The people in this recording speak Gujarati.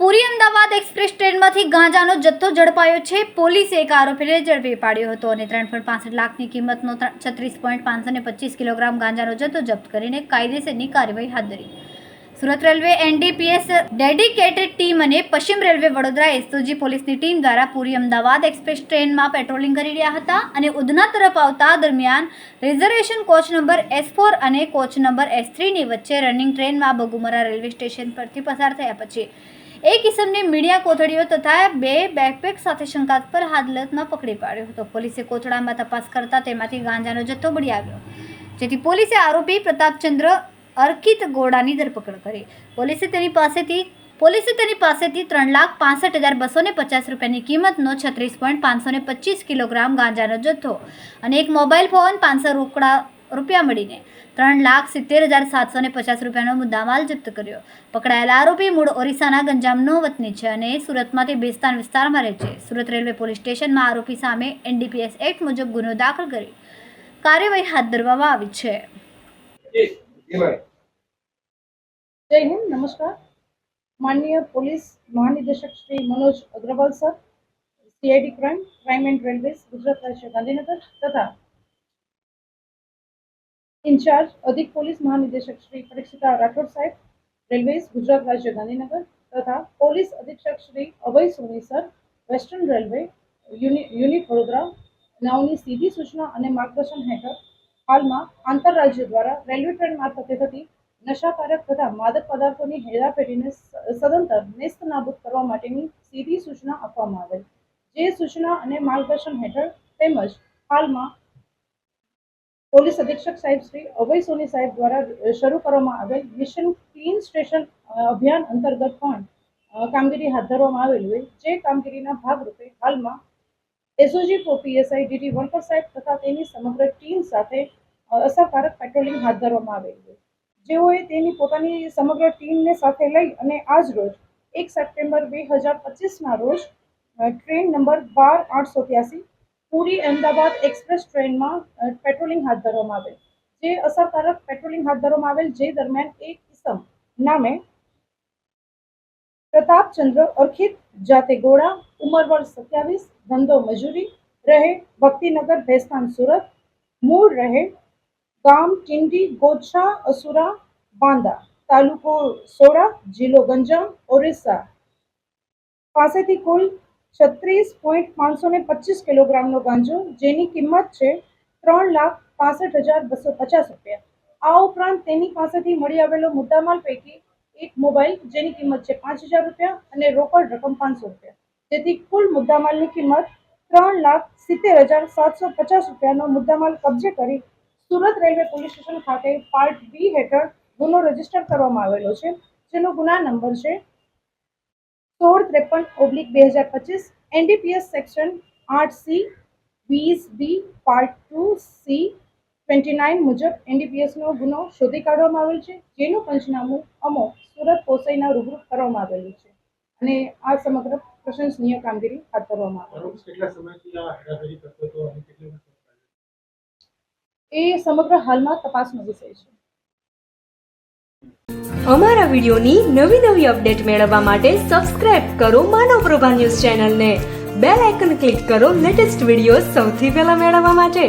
પુરી અમદાવાદ એક્સપ્રેસ ટ્રેનમાંથી ગાંજાનો જથ્થો ઝડપાયો છે. પોલીસે એક આરોપીને ઝડપી પાડ્યો હતો અને ત્રણ પોઈન્ટ પાસઠ લાખની કિંમતનો છત્રીસ પોઈન્ટ પાંચસો ને પચીસ કિલોગ્રામ ગાંજાનો જથ્થો જપ્ત કરીને કાયદેસરની કાર્યવાહી હાથ ધરી. Surat railway NDPS dedicated team અને પશ્ચિમ રેલવે વડોદરા એસઓજી પોલીસની ટીમ દ્વારા પૂરી અમદાવાદ એક્સપ્રેસ ટ્રેનમાં પેટ્રોલિંગ કરી રહ્યા હતા અને ઉધના તરફ આવતા દરમિયાન reservation coach number S four અને કોચ નંબર એસ થ્રીની વચ્ચે રનિંગ ટ્રેનમાં બગુમરા રેલવે સ્ટેશન પરથી પસાર થયા પછી એક કિસમને મીડિયા કોથળીઓ તથા બે બેકપેક સાથે શંકાસ્પદ હાલતમાં પકડી પાડ્યો હતો. પોલીસે કોથળામાં તપાસ કરતા તેમાંથી ગાંજાનો જથ્થો મળી આવ્યો. જેથી પોલીસે આરોપી પ્રતાપચંદ્ર અર્કિત ગોડાની ધરપકડ કરી. પોલીસે તેની પાસેથી, પોલીસે તેની પાસેથી ત્રણ લાખ પાસઠ હજાર બસો ને પચાસ રૂપિયાની કિંમતનો છત્રીસ પોઈન્ટ પાંચસો ને પચીસ કિલોગ્રામ ગાંજાનો જથ્થો અને એક મોબાઈલ ફોન પાંચસો રોકડા રૂપિયા મળીને ત્રણ લાખ સિત્તેર હજાર સાતસો ને પચાસ રૂપિયાનો મુદ્દામાલ જપ્ત કર્યો. પકડાયેલા આરોપી મૂળ ઓરિસ્સાના ગંજામનો વતની છે અને સુરતમાંથી બેસ્તાન વિસ્તારમાં રહે છે. સુરત રેલવે પોલીસ સ્ટેશનમાં આરોપી સામે એનડીપીએસ એક્ટ મુજબ ગુનો દાખલ કરી કાર્યવાહી હાથ ધરવામાં આવી છે. જય હિન્દ, નમસ્કાર. માનનીય પોલીસ મહાનિદેશક Shri Manoj Agrawal sir CID crime crime and railways Gujarat રાજ્ય ગાંધીનગર તથા ઇન્ચાર્જ અધિક પોલીસ મહાનિદેશક શ્રી પરીક્ષિતા રાઠોડ સાહેબ રેલવેઝ ગુજરાત રાજ્ય ગાંધીનગર તથા પોલીસ અધિક્ષક Shri Abhay Soni sir western railway યુનિ- યુનિટ વડોદરા નાઓની સીધી સૂચના અને માર્ગદર્શન હેઠળ હાલમાં આંતરરાજ્ય દ્વારા રેલવે ટ્રેન મારફતે થતી નશાકારક તથા માદક પદાર્થોની હેરાફેરીને સદંતર નેસ્ત નાબૂદ કરવા માટેની સીધી સૂચના આપવામાં આવેલ. જે સૂચના અને માર્ગદર્શન હેઠળ તેમજ હાલમાં પોલીસ અધિક્ષક સાહેબ શ્રી અભય સોની સાહેબ દ્વારા શરૂ કરવામાં આવેલ મિશન ક્લીન સ્ટેશન અભિયાન અંતર્ગત પણ કામગીરી હાથ ધરવામાં આવેલી હોય. જે કામગીરીના ભાગરૂપે હાલમાં SOG four PSI DT Vankar સાહેબ તથા તેની સમગ્ર ટીમ સાથે અસરકારક પેટ્રોલિંગ હાથ ધરવામાં આવેલ છે જેઓએ તેની પોતાની સમગ્ર ટીમને સાથે લઈ અને આજ રોજ એક સપ્ટેમ્બર બે હજાર પચીસના રોજ ટ્રેન નંબર બાર આઠસો ત્યાસી પુરી અમદાવાદ એક્સપ્રેસ ટ્રેનમાં પેટ્રોલિંગ હાથ ધરવામાં આવેલ. જે અસરકારક પેટ્રોલિંગ હાથ ધરવામાં આવેલ, જે દરમિયાન એક ઇસમ નામે પ્રતાપચંદ્ર અર્ખિત જાતે ગોળા, ઉંમર વર્ષ સત્યાવીસ, ધંધો મજૂરી, રહે ભક્તિનગર, ભેસ્તાન, સુરત, મૂળ રહે ગામ ટિંડી ગોછા અસુરા, બાંદા, તાલુકો સોડા જિલ્લો ગંજામ, ઓરિસ્સા. પાસેથી કુલ છત્રીસ પોઈન્ટ પાંચસો ને પચીસ કિલોગ્રામનો ગાંજો, જેની કિંમત છે ત્રણ લાખ પાસઠ હજાર બસો પચાસ રૂપિયા. આ ઉપરાંત તેની પાસેથી મળી આવેલો મુદ્દામાલ પૈકી એક મોબાઈલ, જેની કિંમત છે પાંચ હજાર રૂપિયા, અને રોકડ રકમ પાંચસો રૂપિયા. જેથી કુલ મુદ્દામાલની કિંમત ત્રણ લાખ સિત્તેર હજાર સાતસો પચાસ રૂપિયાનો મુદ્દામાલ કબજે કરી સુરત રેલવે પોલીસ સ્ટેશન ખાતે પાર્ટ બી હેઠળ ગુનો રજિસ્ટર કરવામાં આવેલો છે, જેનો ગુના નંબર છે સોળ ત્રેપન ઓબ્લિક બે હજાર પચીસ, એનડીપીએસ સેક્શન આઠ સી, વીસ B, part two C twenty nine મુજબ એનડીપીએસનો ગુનો શોધી કાઢવામાં આવેલ છે, જેનું પંચનામું અમો સુરત પોસાઈના રૂબરૂ કરવામાં આવેલું છે અને આ સમગ્ર પ્રશંસનીય કામગીરી હાથ ધરવામાં આવેલી આરોપ કેટલા સમયથી આ હેરાફેરી કરતો હતો અને કેટલી વખત છે એ સમગ્ર હાલમાં તપાસનો વિષય છે. અમારા વિડિયોની નવી નવી અપડેટ મેળવવા માટે સબસ્ક્રાઇબ કરો માનવ પ્રભા ન્યૂઝ ચેનલને. બેલ આઇકન ક્લિક કરો લેટેસ્ટ વીડિયો સૌથી પહેલા મેળવવા માટે.